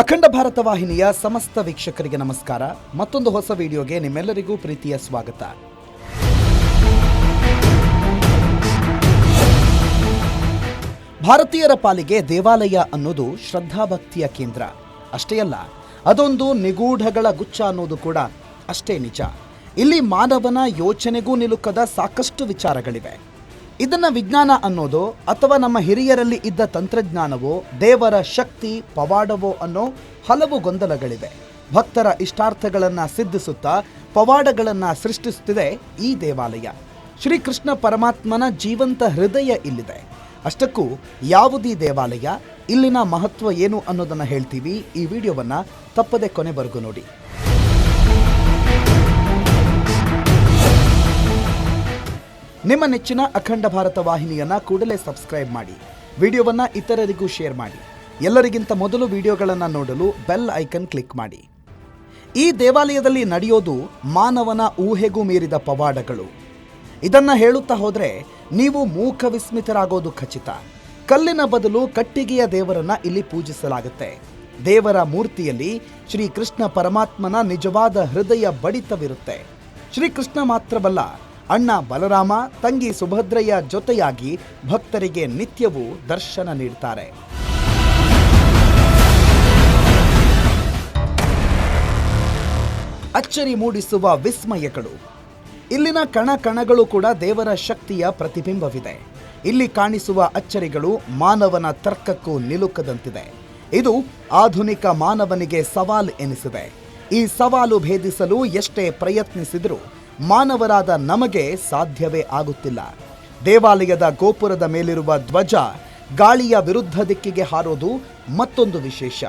ಅಖಂಡ ಭಾರತ ವಾಹಿನಿಯ ಸಮಸ್ತ ವೀಕ್ಷಕರಿಗೆ ನಮಸ್ಕಾರ. ಮತ್ತೊಂದು ಹೊಸ ವಿಡಿಯೋಗೆ ನಿಮ್ಮೆಲ್ಲರಿಗೂ ಪ್ರೀತಿಯ ಸ್ವಾಗತ. ಭಾರತೀಯರ ಪಾಲಿಗೆ ದೇವಾಲಯ ಅನ್ನೋದು ಶ್ರದ್ಧಾಭಕ್ತಿಯ ಕೇಂದ್ರ. ಅಷ್ಟೇ ಅಲ್ಲ, ಅದೊಂದು ನಿಗೂಢಗಳ ಗುಚ್ಛ ಅನ್ನೋದು ಕೂಡ ಅಷ್ಟೇ ನಿಜ. ಇಲ್ಲಿ ಮಾನವನ ಯೋಚನೆಗೂ ನಿಲುಕದ ಸಾಕಷ್ಟು ವಿಚಾರಗಳಿವೆ. ಇದನ್ನ ವಿಜ್ಞಾನ ಅನ್ನೋದು ಅಥವಾ ನಮ್ಮ ಹಿರಿಯರಲ್ಲಿ ಇದ್ದ ತಂತ್ರಜ್ಞಾನವೋ, ದೇವರ ಶಕ್ತಿ, ಪವಾಡವೋ ಅನ್ನೋ ಹಲವು ಗೊಂದಲಗಳಿವೆ. ಭಕ್ತರ ಇಷ್ಟಾರ್ಥಗಳನ್ನು ಸಿದ್ಧಿಸುತ್ತಾ ಪವಾಡಗಳನ್ನು ಸೃಷ್ಟಿಸುತ್ತಿದೆ ಈ ದೇವಾಲಯ. ಶ್ರೀಕೃಷ್ಣ ಪರಮಾತ್ಮನ ಜೀವಂತ ಹೃದಯ ಇಲ್ಲಿದೆ. ಅಷ್ಟಕ್ಕೂ ಯಾವುದೀ ದೇವಾಲಯ ಇಲ್ಲಿನ ಮಹತ್ವ ಏನು ಅನ್ನೋದನ್ನು ಹೇಳ್ತೀವಿ ಈ ವಿಡಿಯೋವನ್ನು ತಪ್ಪದೆ ಕೊನೆವರೆಗೂ ನೋಡಿ. ನಿಮ್ಮ ನೆಚ್ಚಿನ ಅಖಂಡ ಭಾರತ ವಾಹಿನಿಯನ್ನ ಕೂಡಲೇ ಸಬ್ಸ್ಕ್ರೈಬ್ ಮಾಡಿ. ವಿಡಿಯೋವನ್ನ ಇತರರಿಗೂ ಶೇರ್ ಮಾಡಿ. ಎಲ್ಲರಿಗಿಂತ ಮೊದಲು ವಿಡಿಯೋಗಳನ್ನು ನೋಡಲು ಬೆಲ್ ಐಕನ್ ಕ್ಲಿಕ್ ಮಾಡಿ. ಈ ದೇವಾಲಯದಲ್ಲಿ ನಡೆಯೋದು ಮಾನವನ ಊಹೆಗೂ ಮೀರಿದ ಪವಾಡಗಳು. ಇದನ್ನು ಹೇಳುತ್ತಾ ಹೋದರೆ ನೀವು ಮೂಕ ವಿಸ್ಮಿತರಾಗೋದು ಖಚಿತ. ಕಲ್ಲಿನ ಬದಲು ಕಟ್ಟಿಗೆಯ ದೇವರನ್ನ ಇಲ್ಲಿ ಪೂಜಿಸಲಾಗುತ್ತೆ. ದೇವರ ಮೂರ್ತಿಯಲ್ಲಿ ಶ್ರೀಕೃಷ್ಣ ಪರಮಾತ್ಮನ ನಿಜವಾದ ಹೃದಯ ಬಡಿತವಿರುತ್ತೆ. ಶ್ರೀಕೃಷ್ಣ ಮಾತ್ರವಲ್ಲ ಅಣ್ಣ ಬಲರಾಮ, ತಂಗಿ ಸುಭದ್ರಯ್ಯ ಜೊತೆಯಾಗಿ ಭಕ್ತರಿಗೆ ನಿತ್ಯವೂ ದರ್ಶನ ನೀಡ್ತಾರೆ. ಅಚ್ಚರಿ ಮೂಡಿಸುವ ವಿಸ್ಮಯಗಳು. ಇಲ್ಲಿನ ಕಣ ಕಣಗಳು ಕೂಡ ದೇವರ ಶಕ್ತಿಯ ಪ್ರತಿಬಿಂಬವಿದೆ. ಇಲ್ಲಿ ಕಾಣಿಸುವ ಅಚ್ಚರಿಗಳು ಮಾನವನ ತರ್ಕಕ್ಕೂ ನಿಲುಕದಂತಿದೆ. ಇದು ಆಧುನಿಕ ಮಾನವನಿಗೆ ಸವಾಲು ಎನಿಸಿದೆ. ಈ ಸವಾಲು ಭೇದಿಸಲು ಎಷ್ಟೇ ಪ್ರಯತ್ನಿಸಿದರೂ ಮಾನವರಾದ ನಮಗೆ ಸಾಧ್ಯವೇ ಆಗುತ್ತಿಲ್ಲ. ದೇವಾಲಯದ ಗೋಪುರದ ಮೇಲಿರುವ ಧ್ವಜ ಗಾಳಿಯ ವಿರುದ್ಧ ದಿಕ್ಕಿಗೆ ಹಾರೋದು ಮತ್ತೊಂದು ವಿಶೇಷ.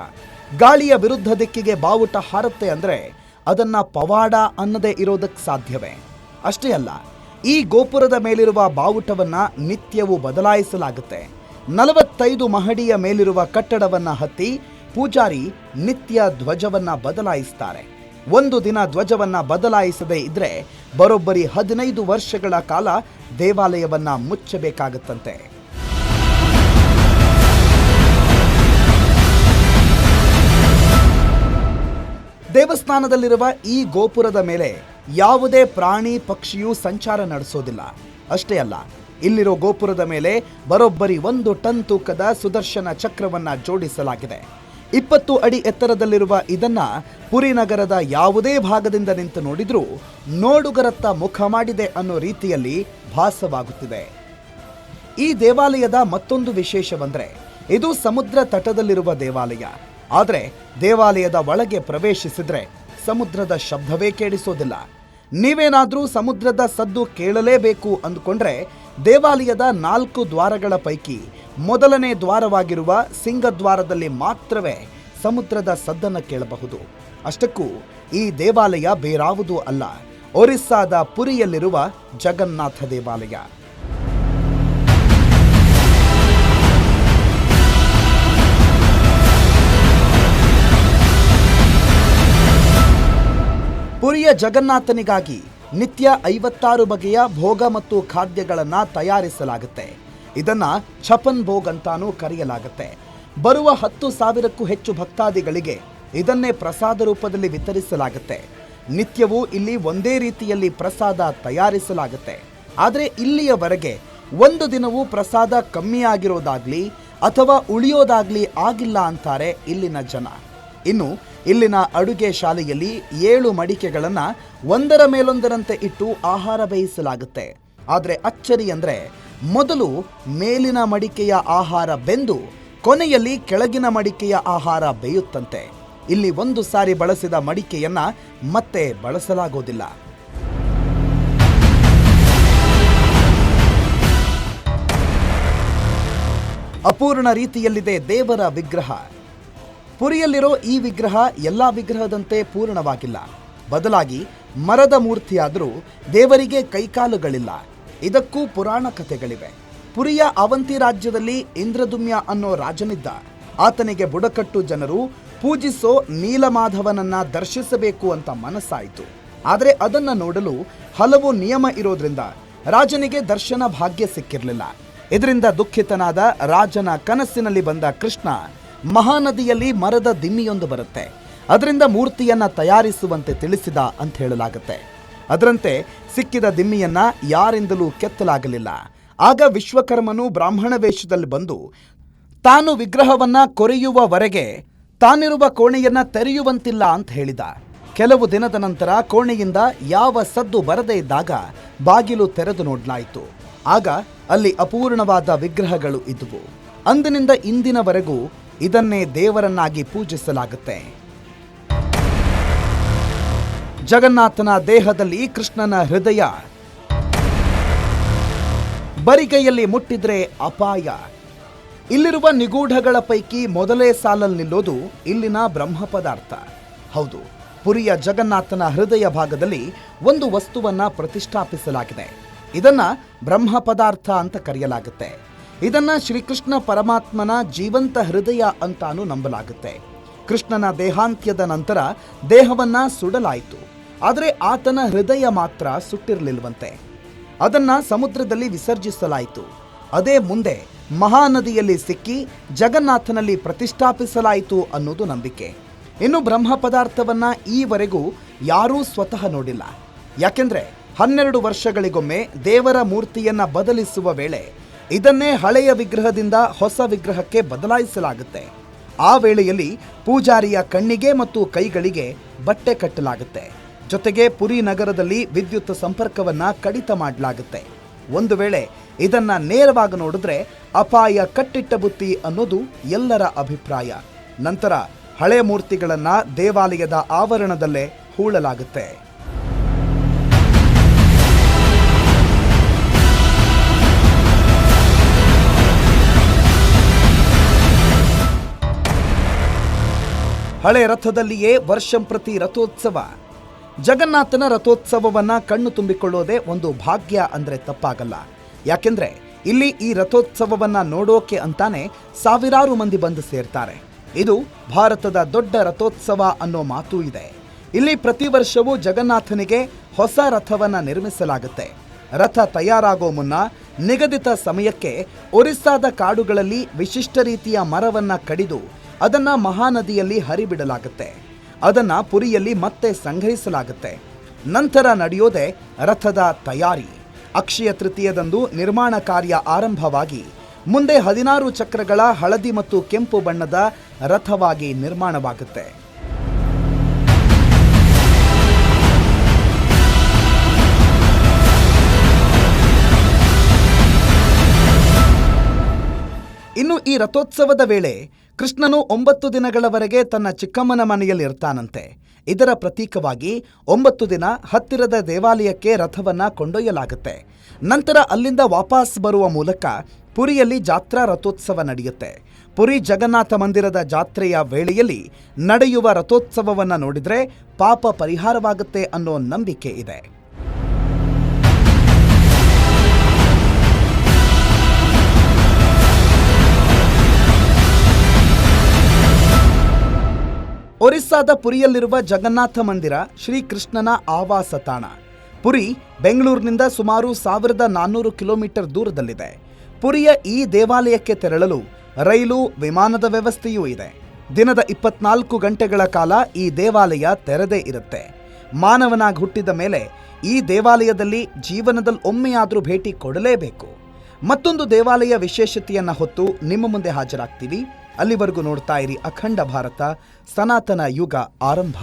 ಗಾಳಿಯ ವಿರುದ್ಧ ದಿಕ್ಕಿಗೆ ಬಾವುಟ ಹಾರುತ್ತೆ ಅಂದರೆ ಅದನ್ನ ಪವಾಡ ಅನ್ನದೇ ಇರೋದಕ್ಕೆ ಸಾಧ್ಯವೇ. ಅಷ್ಟೇ ಅಲ್ಲ, ಈ ಗೋಪುರದ ಮೇಲಿರುವ ಬಾವುಟವನ್ನ ನಿತ್ಯವೂ ಬದಲಾಯಿಸಲಾಗುತ್ತೆ. ನಲವತ್ತೈದು ಮಹಡಿಯ ಮೇಲಿರುವ ಕಟ್ಟಡವನ್ನು ಹತ್ತಿ ಪೂಜಾರಿ ನಿತ್ಯ ಧ್ವಜವನ್ನು ಬದಲಾಯಿಸ್ತಾರೆ. ಒಂದು ದಿನ ಧ್ವಜವನ್ನು ಬದಲಾಯಿಸದೇ ಇದ್ದರೆ ಬರೋಬ್ಬರಿ ಹದಿನೈದು ವರ್ಷಗಳ ಕಾಲ ದೇವಾಲಯವನ್ನು ಮುಚ್ಚಬೇಕಾಗುತ್ತಂತೆ. ದೇವಸ್ಥಾನದಲ್ಲಿರುವ ಈ ಗೋಪುರದ ಮೇಲೆ ಯಾವುದೇ ಪ್ರಾಣಿ ಪಕ್ಷಿಯೂ ಸಂಚಾರ ನಡೆಸೋದಿಲ್ಲ. ಅಷ್ಟೇ ಅಲ್ಲ, ಇಲ್ಲಿರೋ ಗೋಪುರದ ಮೇಲೆ ಬರೋಬ್ಬರಿ ಒಂದು ಟನ್ ತೂಕದ ಸುದರ್ಶನ ಚಕ್ರವನ್ನ ಜೋಡಿಸಲಾಗಿದೆ. ಇಪ್ಪತ್ತು ಅಡಿ ಎತ್ತರದಲ್ಲಿರುವ ಇದನ್ನ ಪುರಿ ನಗರದ ಯಾವುದೇ ಭಾಗದಿಂದ ನಿಂತು ನೋಡಿದ್ರೂ ನೋಡುಗರತ್ತ ಮುಖ ಮಾಡಿದೆ ಅನ್ನೋ ರೀತಿಯಲ್ಲಿ ಭಾಸವಾಗುತ್ತಿದೆ. ಈ ದೇವಾಲಯದ ಮತ್ತೊಂದು ವಿಶೇಷವೆಂದರೆ ಇದು ಸಮುದ್ರ ತಟದಲ್ಲಿರುವ ದೇವಾಲಯ. ಆದರೆ, ದೇವಾಲಯದ ಒಳಗೆ ಪ್ರವೇಶಿಸಿದ್ರೆ ಸಮುದ್ರದ ಶಬ್ದವೇ ಕೇಳಿಸೋದಿಲ್ಲ. ನೀವೇನಾದರೂ ಸಮುದ್ರದ ಸದ್ದು ಕೇಳಲೇಬೇಕು ಅಂದುಕೊಂಡ್ರೆ ದೇವಾಲಯದ ನಾಲ್ಕು ದ್ವಾರಗಳ ಪೈಕಿ ಮೊದಲನೇ ದ್ವಾರವಾಗಿರುವ ಸಿಂಗದ್ವಾರದಲ್ಲಿ ಮಾತ್ರವೇ ಸಮುದ್ರದ ಸದ್ದನ್ನು ಕೇಳಬಹುದು. ಅಷ್ಟಕ್ಕೂ ಈ ದೇವಾಲಯ ಬೇರಾವುದೂ ಅಲ್ಲ, ಒರಿಸ್ಸಾದ ಪುರಿಯಲ್ಲಿರುವ ಜಗನ್ನಾಥ ದೇವಾಲಯ. ಪುರಿಯ ಜಗನ್ನಾಥನಿಗಾಗಿ ನಿತ್ಯ ಐವತ್ತಾರು ಬಗೆಯ ಭೋಗ ಮತ್ತು ಖಾದ್ಯಗಳನ್ನು ತಯಾರಿಸಲಾಗುತ್ತೆ. ಇದನ್ನ ಛಪನ್ ಭೋಗ್ ಅಂತಾನೂ ಕರೆಯಲಾಗುತ್ತೆ. ಬರುವ ಹತ್ತು ಸಾವಿರಕ್ಕೂ ಹೆಚ್ಚು ಭಕ್ತಾದಿಗಳಿಗೆ ಇದನ್ನೇ ಪ್ರಸಾದ ರೂಪದಲ್ಲಿ ವಿತರಿಸಲಾಗುತ್ತೆ. ನಿತ್ಯವೂ ಇಲ್ಲಿ ಒಂದೇ ರೀತಿಯಲ್ಲಿ ಪ್ರಸಾದ ತಯಾರಿಸಲಾಗುತ್ತೆ. ಆದರೆ ಇಲ್ಲಿಯವರೆಗೆ ಒಂದು ದಿನವೂ ಪ್ರಸಾದ ಕಮ್ಮಿಯಾಗಿರೋದಾಗ್ಲಿ ಅಥವಾ ಉಳಿಯೋದಾಗ್ಲಿ ಆಗಿಲ್ಲ ಅಂತಾರೆ ಇಲ್ಲಿನ ಜನ. ಇನ್ನು ಇಲ್ಲಿನ ಅಡುಗೆ ಶಾಲೆಯಲ್ಲಿ ಏಳು ಮಡಿಕೆಗಳನ್ನು ಒಂದರ ಮೇಲೊಂದರಂತೆ ಇಟ್ಟು ಆಹಾರ ಬೇಯಿಸಲಾಗುತ್ತೆ. ಆದರೆ ಅಚ್ಚರಿ ಅಂದರೆ ಮೊದಲು ಮೇಲಿನ ಮಡಿಕೆಯ ಆಹಾರ ಬೆಂದು ಕೊನೆಯಲ್ಲಿ ಕೆಳಗಿನ ಮಡಿಕೆಯ ಆಹಾರ ಬೇಯುತ್ತಂತೆ. ಇಲ್ಲಿ ಒಂದು ಸಾರಿ ಬಳಸಿದ ಮಡಿಕೆಯನ್ನ ಮತ್ತೆ ಬಳಸಲಾಗೋದಿಲ್ಲ. ಅಪೂರ್ಣ ರೀತಿಯಲ್ಲಿದೆ ದೇವರ ವಿಗ್ರಹ. ಪುರಿಯಲ್ಲಿರೋ ಈ ವಿಗ್ರಹ ಎಲ್ಲ ವಿಗ್ರಹದಂತೆ ಪೂರ್ಣವಾಗಿಲ್ಲ. ಬದಲಾಗಿ ಮರದ ಮೂರ್ತಿಯಾದರೂ ದೇವರಿಗೆ ಕೈಕಾಲುಗಳಿಲ್ಲ. ಇದಕ್ಕೂ ಪುರಾಣ ಕಥೆಗಳಿವೆ. ಪುರಿಯ ಅವಂತಿ ರಾಜ್ಯದಲ್ಲಿ ಇಂದ್ರದುಮ್ಯ ಅನ್ನೋ ರಾಜನಿದ್ದ. ಆತನಿಗೆ ಬುಡಕಟ್ಟು ಜನರು, ಪೂಜಿಸೋ ನೀಲಮಾಧವನನ್ನ ದರ್ಶಿಸಬೇಕು ಅಂತ ಮನಸ್ಸಾಯಿತು. ಆದರೆ ಅದನ್ನ ನೋಡಲು ಹಲವು ನಿಯಮ ಇರೋದ್ರಿಂದ ರಾಜನಿಗೆ ದರ್ಶನ ಭಾಗ್ಯ ಸಿಕ್ಕಿರಲಿಲ್ಲ. ಇದರಿಂದ ದುಃಖಿತನಾದ ರಾಜನ ಕನಸಿನಲ್ಲಿ ಬಂದ ಕೃಷ್ಣ ಮಹಾನದಿಯಲ್ಲಿ ಮರದ ದಿಮ್ಮಿಯೊಂದು ಬರುತ್ತೆ. ಅದರಿಂದ ಮೂರ್ತಿಯನ್ನ ತಯಾರಿಸುವಂತೆ ತಿಳಿಸಿದ ಅಂತ ಹೇಳಲಾಗುತ್ತೆ. ಅದರಂತೆ ಸಿಕ್ಕಿದ ದಿಮ್ಮಿಯನ್ನ ಯಾರಿಂದಲೂ ಕೆತ್ತಲಾಗಲಿಲ್ಲ. ಆಗ ವಿಶ್ವಕರ್ಮನು ಬ್ರಾಹ್ಮಣ ವೇಷದಲ್ಲಿ ಬಂದು ತಾನು ವಿಗ್ರಹವನ್ನ ಕೊರೆಯುವವರೆಗೆ ತಾನಿರುವ ಕೋಣೆಯನ್ನ ತೆರೆಯುವಂತಿಲ್ಲ ಅಂತ ಹೇಳಿದ. ಕೆಲವು ದಿನದ ನಂತರ ಕೋಣೆಯಿಂದ ಯಾವ ಸದ್ದು ಬರದೇ ಇದ್ದಾಗ ಬಾಗಿಲು ತೆರೆದು ನೋಡಲಾಯಿತು. ಆಗ ಅಲ್ಲಿ ಅಪೂರ್ಣವಾದ ವಿಗ್ರಹಗಳು ಇದ್ದುವು. ಅಂದಿನಿಂದ ಇಂದಿನವರೆಗೂ ಇದನ್ನೇ ದೇವರನ್ನಾಗಿ ಪೂಜಿಸಲಾಗುತ್ತೆ. ಜಗನ್ನಾಥನ ದೇಹದಲ್ಲಿ ಕೃಷ್ಣನ ಹೃದಯ. ಬರಿಗೈಯಲ್ಲಿ ಮುಟ್ಟಿದ್ರೆ ಅಪಾಯ. ಇಲ್ಲಿರುವ ನಿಗೂಢಗಳ ಪೈಕಿ ಮೊದಲೇ ಸಾಲಲ್ಲಿ ನಿಲ್ಲೋದು ಇಲ್ಲಿನ ಬ್ರಹ್ಮ ಪದಾರ್ಥ. ಹೌದು, ಪುರಿಯ ಜಗನ್ನಾಥನ ಹೃದಯ ಭಾಗದಲ್ಲಿ ಒಂದು ವಸ್ತುವನ್ನ ಪ್ರತಿಷ್ಠಾಪಿಸಲಾಗಿದೆ. ಇದನ್ನ ಬ್ರಹ್ಮ ಪದಾರ್ಥ ಅಂತ ಕರೆಯಲಾಗುತ್ತೆ. ಇದನ್ನ ಶ್ರೀಕೃಷ್ಣ ಪರಮಾತ್ಮನ ಜೀವಂತ ಹೃದಯ ಅಂತಾನೂ ನಂಬಲಾಗುತ್ತೆ. ಕೃಷ್ಣನ ದೇಹಾಂತ್ಯದ ನಂತರ ದೇಹವನ್ನ ಸುಡಲಾಯಿತು. ಆದರೆ ಆತನ ಹೃದಯ ಮಾತ್ರ ಸುಟ್ಟಿರಲಿಲ್ವಂತೆ. ಅದನ್ನ ಸಮುದ್ರದಲ್ಲಿ ವಿಸರ್ಜಿಸಲಾಯಿತು. ಅದೇ ಮುಂದೆ ಮಹಾನದಿಯಲ್ಲಿ ಸಿಕ್ಕಿ ಜಗನ್ನಾಥನಲ್ಲಿ ಪ್ರತಿಷ್ಠಾಪಿಸಲಾಯಿತು ಅನ್ನೋದು ನಂಬಿಕೆ. ಇನ್ನು ಬ್ರಹ್ಮ ಪದಾರ್ಥವನ್ನ ಈವರೆಗೂ ಯಾರೂ ಸ್ವತಃ ನೋಡಿಲ್ಲ. ಯಾಕೆಂದ್ರೆ ಹನ್ನೆರಡು ವರ್ಷಗಳಿಗೊಮ್ಮೆ ದೇವರ ಮೂರ್ತಿಯನ್ನ ಬದಲಿಸುವ ವೇಳೆ ಇದನ್ನೇ ಹಳೆಯ ವಿಗ್ರಹದಿಂದ ಹೊಸ ವಿಗ್ರಹಕ್ಕೆ ಬದಲಾಯಿಸಲಾಗುತ್ತೆ. ಆ ವೇಳೆಯಲ್ಲಿ ಪೂಜಾರಿಯ ಕಣ್ಣಿಗೆ ಮತ್ತು ಕೈಗಳಿಗೆ ಬಟ್ಟೆ ಕಟ್ಟಲಾಗುತ್ತೆ. ಜೊತೆಗೆ ಪುರಿ ನಗರದಲ್ಲಿ ವಿದ್ಯುತ್ ಸಂಪರ್ಕವನ್ನ ಕಡಿತ ಮಾಡಲಾಗುತ್ತೆ. ಒಂದು ವೇಳೆ ಇದನ್ನ ನೇರವಾಗಿ ನೋಡಿದ್ರೆ ಅಪಾಯ ಕಟ್ಟಿಟ್ಟ ಬುತ್ತಿ ಅನ್ನೋದು ಎಲ್ಲರ ಅಭಿಪ್ರಾಯ. ನಂತರ ಹಳೆ ಮೂರ್ತಿಗಳನ್ನ ದೇವಾಲಯದ ಆವರಣದಲ್ಲೇ ಹೂಳಲಾಗುತ್ತೆ. ಹಳೆ ರಥದಲ್ಲಿಯೇ ವರ್ಷಂ ಪ್ರತಿ ರಥೋತ್ಸವ. ಜಗನ್ನಾಥನ ರಥೋತ್ಸವವನ್ನು ಕಣ್ಣು ತುಂಬಿಕೊಳ್ಳೋದೇ ಒಂದು ಭಾಗ್ಯ ಅಂದರೆ ತಪ್ಪಾಗಲ್ಲ. ಯಾಕೆಂದರೆ ಇಲ್ಲಿ ಈ ರಥೋತ್ಸವವನ್ನು ನೋಡೋಕೆ ಅಂತಾನೆ ಸಾವಿರಾರು ಮಂದಿ ಬಂದು ಸೇರ್ತಾರೆ. ಇದು ಭಾರತದ ದೊಡ್ಡ ರಥೋತ್ಸವ ಅನ್ನೋ ಮಾತೂ ಇದೆ. ಇಲ್ಲಿ ಪ್ರತಿ ವರ್ಷವೂ ಜಗನ್ನಾಥನಿಗೆ ಹೊಸ ರಥವನ್ನ ನಿರ್ಮಿಸಲಾಗುತ್ತೆ. ರಥ ತಯಾರಾಗೋ ಮುನ್ನ ನಿಗದಿತ ಸಮಯಕ್ಕೆ ಒರಿಸ್ಸಾದ ಕಾಡುಗಳಲ್ಲಿ ವಿಶಿಷ್ಟ ರೀತಿಯ ಮರವನ್ನ ಕಡಿದು ಅದನ್ನ ಮಹಾನದಿಯಲ್ಲಿ ಹರಿಬಿಡಲಾಗುತ್ತೆ. ಅದನ್ನ ಪುರಿಯಲ್ಲಿ ಮತ್ತೆ ಸಂಗ್ರಹಿಸಲಾಗುತ್ತೆ. ನಂತರ ನಡೆಯೋದೆ ರಥದ ತಯಾರಿ. ಅಕ್ಷಯ ತೃತೀಯದಂದು ನಿರ್ಮಾಣ ಕಾರ್ಯ ಆರಂಭವಾಗಿ ಮುಂದೆ ಹದಿನಾರು ಚಕ್ರಗಳ ಹಳದಿ ಮತ್ತು ಕೆಂಪು ಬಣ್ಣದ ರಥವಾಗಿ ನಿರ್ಮಾಣವಾಗುತ್ತೆ. ಇನ್ನು ಈ ರಥೋತ್ಸವದ ವೇಳೆ ಕೃಷ್ಣನು ಒಂಬತ್ತು ದಿನಗಳವರೆಗೆ ತನ್ನ ಚಿಕ್ಕಮ್ಮನ ಮನೆಯಲ್ಲಿ ಇರ್ತಾನಂತೆ. ಇದರ ಪ್ರತೀಕವಾಗಿ ಒಂಬತ್ತು ದಿನ ಹತ್ತಿರದ ದೇವಾಲಯಕ್ಕೆ ರಥವನ್ನ ಕೊಂಡೊಯ್ಯಲಾಗುತ್ತೆ. ನಂತರ ಅಲ್ಲಿಂದ ವಾಪಸ್ ಬರುವ ಮೂಲಕ ಪುರಿಯಲ್ಲಿ ಜಾತ್ರಾ ರಥೋತ್ಸವ ನಡೆಯುತ್ತೆ. ಪುರಿ ಜಗನ್ನಾಥ ಮಂದಿರದ ಜಾತ್ರೆಯ ವೇಳೆಯಲ್ಲಿ ನಡೆಯುವ ರಥೋತ್ಸವವನ್ನು ನೋಡಿದರೆ ಪಾಪ ಪರಿಹಾರವಾಗುತ್ತೆ ಅನ್ನೋ ನಂಬಿಕೆ ಇದೆ. ಒರಿಸ್ಸಾದ ಪುರಿಯಲ್ಲಿರುವ ಜಗನ್ನಾಥ ಮಂದಿರ ಶ್ರೀಕೃಷ್ಣನ ಆವಾಸ ತಾಣ. ಪುರಿ ಬೆಂಗಳೂರಿನಿಂದ ಸುಮಾರು ಸಾವಿರದ ನಾನ್ನೂರು ಕಿಲೋಮೀಟರ್ ದೂರದಲ್ಲಿದೆ. ಪುರಿಯ ಈ ದೇವಾಲಯಕ್ಕೆ ತೆರಳಲು ರೈಲು, ವಿಮಾನದ ವ್ಯವಸ್ಥೆಯೂ ಇದೆ. ದಿನದ ಇಪ್ಪತ್ನಾಲ್ಕು ಗಂಟೆಗಳ ಕಾಲ ಈ ದೇವಾಲಯ ತೆರೆದೇ ಇರುತ್ತೆ. ಮಾನವನಾಗಿ ಹುಟ್ಟಿದ ಮೇಲೆ ಈ ದೇವಾಲಯದಲ್ಲಿ ಜೀವನದಲ್ಲಿ ಒಮ್ಮೆಯಾದರೂ ಭೇಟಿ ಕೊಡಲೇಬೇಕು. ಮತ್ತೊಂದು ದೇವಾಲಯ ವಿಶೇಷತೆಯನ್ನು ಹೊತ್ತು ನಿಮ್ಮ ಮುಂದೆ ಹಾಜರಾಗ್ತೀವಿ. ಅಲ್ಲಿವರೆಗೂ ನೋಡ್ತಾ ಇರಿ ಅಖಂಡ ಭಾರತ ಸನಾತನ ಯುಗ ಆರಂಭ.